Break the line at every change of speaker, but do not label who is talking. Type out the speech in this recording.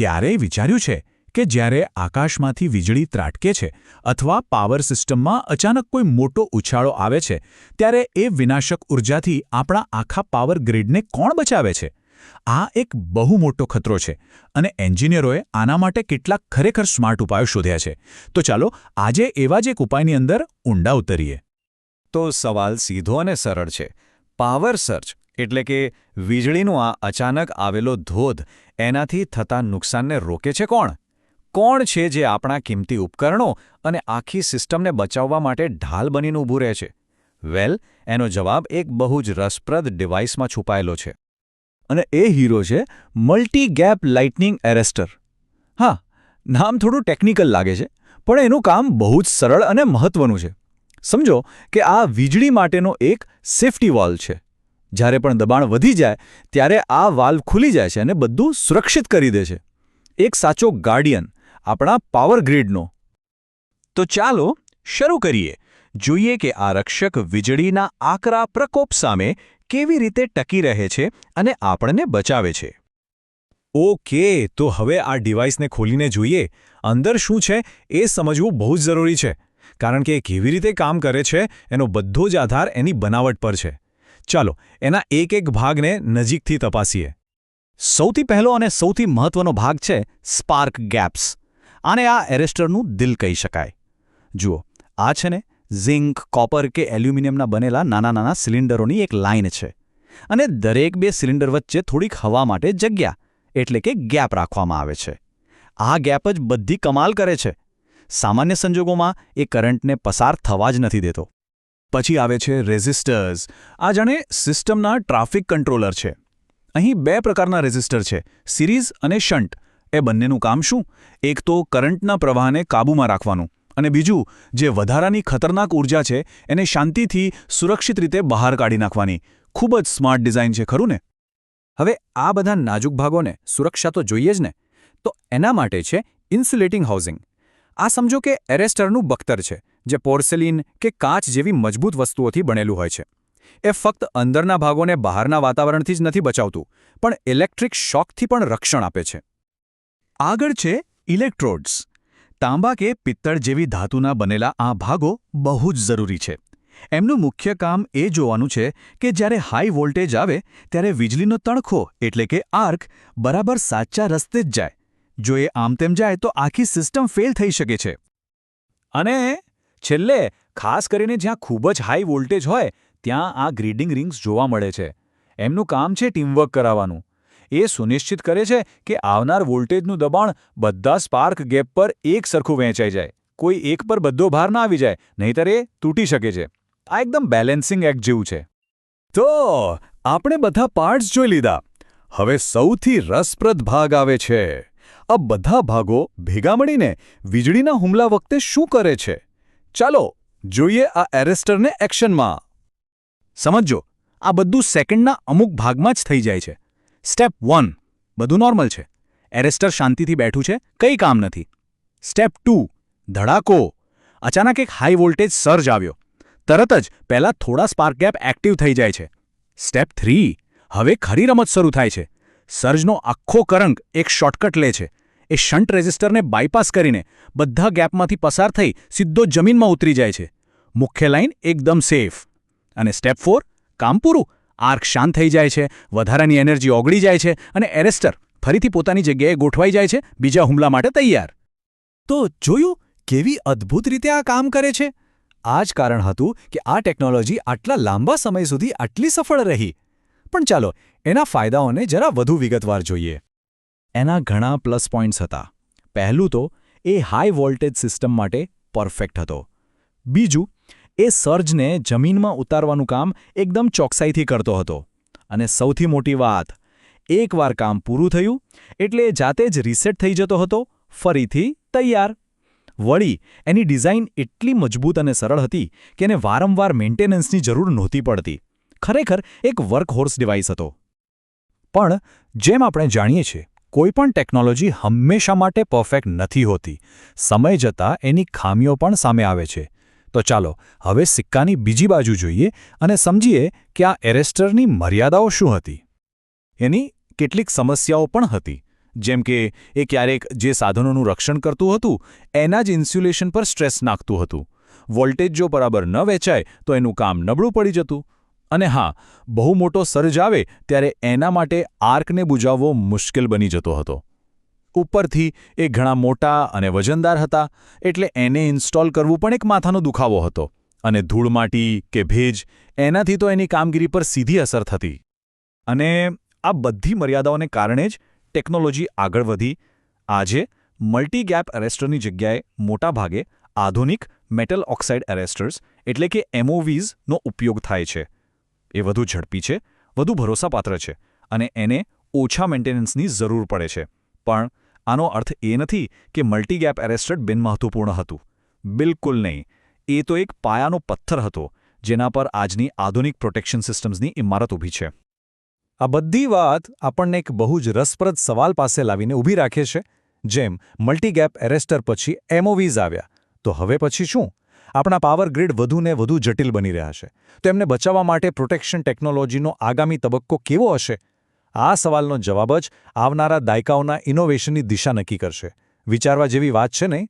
ક્યારેય વિચાર્યું છે કે જ્યારે આકાશમાંથી વીજળી ત્રાટકે છે અથવા પાવર સિસ્ટમમાં અચાનક કોઈ મોટો ઉછાળો આવે છે, ત્યારે એ વિનાશક ઉર્જાથી આપણા આખા પાવર ગ્રીડને કોણ બચાવે છે? આ એક બહુ મોટો ખતરો છે અને એન્જિનિયરોએ આના માટે કેટલાક ખરેખર સ્માર્ટ ઉપાયો શોધ્યા છે. તો ચાલો આજે એવા જ એક ઉપાયની અંદર ઊંડા ઉતરીએ.
તો સવાલ સીધો અને સરળ છે. પાવર સર્ચ એટલે કે વીજળીનો આ અચાનક આવેલો ધોધ એનાથી થતા નુકસાનને રોકે છે કોણ? કોણ છે જે આપણા કિંમતી ઉપકરણો અને આખી સિસ્ટમને બચાવવા માટે ઢાલ બનીને ઊભું રહે છે? વેલ, એનો જવાબ એક બહુ જ રસપ્રદ ડિવાઇસમાં છુપાયેલો છે. અને એ હીરો છે મલ્ટી ગેપ લાઇટનિંગ એરેસ્ટર. હા, નામ થોડું ટેકનિકલ લાગે છે, પણ એનું કામ બહુ જ સરળ અને મહત્વનું છે. સમજો કે આ વીજળી માટેનો એક સેફટી વોલ છે. જ્યારે પણ દબાણ વધી જાય, ત્યારે આ વાલ્વ ખુલી જાય છે અને બધું સુરક્ષિત કરી દે છે. એક સાચો ગાર્ડિયન, આપણા પાવર ગ્રીડનો. તો ચાલો શરૂ કરીએ. જોઈએ કે આ રક્ષક વીજળીના આકરા પ્રકોપ સામે કેવી રીતે ટકી રહે છે અને આપણને બચાવે છે. ઓકે, તો હવે આ ડિવાઇસને ખોલીને જોઈએ. અંદર શું છે એ સમજવું બહુ જ જરૂરી છે, કારણ કે એ કેવી રીતે કામ કરે છે એનો બધો જ આધાર એની બનાવટ પર છે. ચાલો, એના એક એક ભાગને નજીકથી તપાસીએ. સૌથી પહેલો અને સૌથી મહત્વનો ભાગ છે સ્પાર્ક ગેપ્સ. આને આ એરેસ્ટરનું દિલ કહી શકાય. જુઓ, આ છે ને ઝિંક, કોપર કે એલ્યુમિનિયમના બનેલા નાના નાના સિલિન્ડરોની એક લાઇન છે. અને દરેક બે સિલિન્ડર વચ્ચે થોડીક હવા માટે જગ્યા, એટલે કે ગેપ રાખવામાં આવે છે. આ ગેપ જ બધી કમાલ કરે છે. સામાન્ય સંજોગોમાં એ કરંટને પસાર થવા જ નથી દેતો. પછી આવે છે રેઝિસ્ટર્સ. આ જાણે સિસ્ટમના ટ્રાફિક કંટ્રોલર છે. અહીં બે પ્રકારના રેઝિસ્ટર છે, સિરીઝ અને શન્ટ. એ બંનેનું કામ શું? એક તો કરંટના પ્રવાહને કાબૂમાં રાખવાનું અને બીજું, જે વધારાની ખતરનાક ઊર્જા છે, એને શાંતિથી સુરક્ષિત રીતે બહાર કાઢી નાખવાની. ખૂબ જ સ્માર્ટ ડિઝાઇન છે, ખરું ને? હવે આ બધા નાજુક ભાગોને સુરક્ષા તો જોઈએ જ ને? તો એના માટે છે ઇન્સ્યુલેટિંગ હાઉસિંગ. આ સમજો કે એરેસ્ટરનું બખ્તર છે. જે પોર્સેલિન કે કાચ જેવી મજબૂત વસ્તુઓથી બનેલું હોય છે. એ ફક્ત અંદરના ભાગોને બહારના વાતાવરણથી જ નથી બચાવતું, પણ ઇલેક્ટ્રિક શોકથી પણ રક્ષણ આપે છે. આગળ છે ઇલેક્ટ્રોડ્સ. તાંબા કે પિત્તળ જેવી ધાતુના બનેલા આ ભાગો બહુ જ જરૂરી છે. એમનું મુખ્ય કામ એ જોવાનું છે કે જ્યારે હાઈ વોલ્ટેજ આવે, ત્યારે વીજળીનો તણખો એટલે કે આર્ક બરાબર સાચા રસ્તે જ જાય. જો એ આમ તેમ જાય તો આખી સિસ્ટમ ફેલ થઈ શકે છે. અને છેલ્લે, ખાસ કરીને જ્યાં ખૂબ જ હાઈ વોલ્ટેજ હોય, ત્યાં આ ગ્રીડિંગ રિંગ્સ જોવા મળે છે. એમનું કામ છે ટીમવર્ક કરાવવાનું. એ સુનિશ્ચિત કરે છે કે આવનાર વોલ્ટેજનું દબાણ બધા સ્પાર્ક ગેપ પર એક સરખું વહેંચાઈ જાય. કોઈ એક પર બધો ભાર ના આવી જાય, નહીંતર એ તૂટી શકે છે. આ એકદમ બેલેન્સિંગ એક્ટ જેવું છે. તો, આપણે બધા પાર્ટ્સ જોઈ લીધા. હવે સૌથી રસપ્રદ ભાગ આવે છે. આ બધા ભાગો ભેગા મળીને વીજળીના હુમલા વખતે શું કરે છે? ચાલો જોઈએ આ એરેસ્ટરને એક્શનમાં. સમજો આ બધું સેકન્ડના અમુક ભાગમાં જ થઈ જાય છે. સ્ટેપ વન, બધું નોર્મલ છે. એરેસ્ટર શાંતિથી બેઠું છે, કંઈ કામ નથી. સ્ટેપ ટુ, ધડાકો. અચાનક એક હાઈ વોલ્ટેજ સર્જ આવ્યો. તરત જ પહેલાં થોડા સ્પાર્ક ગેપ એક્ટિવ થઈ જાય છે. સ્ટેપ થ્રી, હવે ખરી રમત શરૂ થાય છે. સર્જનો આખો કરંક એક શોર્ટકટ લે છે. એ શન્ટ રેઝિસ્ટરને બાયપાસ કરીને બધા ગેપમાંથી પસાર થઈ સીધો જમીનમાં ઉતરી જાય છે. મુખ્ય લાઇન એકદમ સેફ. અને સ્ટેપ ફોર, કામ પૂરું. આર્ક શાંત થઈ જાય છે, વધારાની એનર્જી ઓગળી જાય છે અને એરેસ્ટર ફરીથી પોતાની જગ્યાએ ગોઠવાઈ જાય છે, બીજા હુમલા માટે તૈયાર. તો જોયું કેવી અદ્ભુત રીતે આ કામ કરે છે? આ જ કારણ હતું કે આ ટેકનોલોજી આટલા લાંબા સમય સુધી આટલી સફળ રહી. પણ ચાલો, એના ફાયદાઓને જરા વધુ વિગતવાર જોઈએ. એના ઘણા પ્લસ પોઈન્ટ્સ હતા. પહેલું તો, એ હાઈ વોલ્ટેજ સિસ્ટમ માટે પરફેક્ટ હતો. બીજું, એ સર્જને જમીનમાં ઉતારવાનું કામ એકદમ ચોકસાઈથી કરતો હતો. અને સૌથી મોટી વાત, એકવાર કામ પૂરું થયું, એટલે જાતે જ રીસેટ થઈ જતો હતો, ફરીથી તૈયાર. વળી, એની ડિઝાઇન એટલી મજબૂત અને સરળ હતી કે એને વારંવાર મેન્ટેનન્સની જરૂર નહોતી પડતી. ખરેખર, એક વર્કહોર્સ ડિવાઇસ હતો. પણ, જેમ આપણે જાણીએ છીએ કોઈપણ ટેકનોલોજી હંમેશા માટે પરફેક્ટ નથી હોતી. સમય જતાં એની ખામીઓ પણ સામે આવે છે. તો ચાલો, હવે સિક્કાની બીજી બાજુ જોઈએ અને સમજીએ કે આ એરેસ્ટરની મર્યાદાઓ શું હતી. એની કેટલીક સમસ્યાઓ પણ હતી.
જેમ કે, એ ક્યારેક જે સાધનોનું રક્ષણ કરતું હતું, એના જ ઇન્સ્યુલેશન પર સ્ટ્રેસ નાખતું હતું. વોલ્ટેજ જો બરાબર ન વેચાય તો એનું કામ નબળું પડી જતું. અને હા, બહુ મોટો સર્જ આવે ત્યારે એના માટે આર્કને બુજાવવો મુશ્કેલ બની જતો હતો. ઉપરથી એ ઘણા મોટા અને વજનદાર હતા, એટલે એને ઇન્સ્ટોલ કરવું પણ એક માથાનો દુખાવો હતો અને ધૂળમાટી કે ભેજ એનાથી તો એની કામગીરી પર સીધી અસર થતી. અને આ બધી મર્યાદાઓને કારણે જ ટેકનોલોજી આગળ વધી. આજે મલ્ટી ગેપ એરેસ્ટરની જગ્યાએ મોટાભાગે આધુનિક મેટલ ઓક્સાઇડ એરેસ્ટર્સ એટલે કે એમઓવીઝનો ઉપયોગ થાય છે. એ વધુ ઝડપી છે, વધુ ભરોસાપાત્ર છે અને એને ઓછા મેન્ટેનન્સની જરૂર પડે છે. પણ આનો અર્થ એ નથી કે મલ્ટીગેપ એરેસ્ટર બિનમહત્વપૂર્ણ હતું. બિલકુલ નહીં. એ તો એક પાયાનો પથ્થર હતો, જેના પર આજની આધુનિક પ્રોટેક્શન સિસ્ટમ્સની ઇમારત ઊભી છે.
આ બધી વાત આપણને એક બહુ જ રસપ્રદ સવાલ પાસે લાવીને ઊભી રાખે છે, જેમ મલ્ટીગેપ એરેસ્ટર પછી એમઓવીઝ આવ્યા. તો હવે પછી શું? આપણા પાવર ગ્રીડ વધુને વધુ જટિલ બની રહ્યા છે. તો એમને બચાવવા માટે પ્રોટેક્શન ટેકનોલોજીનો આગામી તબક્કો કેવો હશે? આ સવાલનો જવાબ જ આવનારા દાયકાઓના ઇનોવેશનની દિશા નક્કી કરશે. વિચારવા જેવી વાત છે નહીં?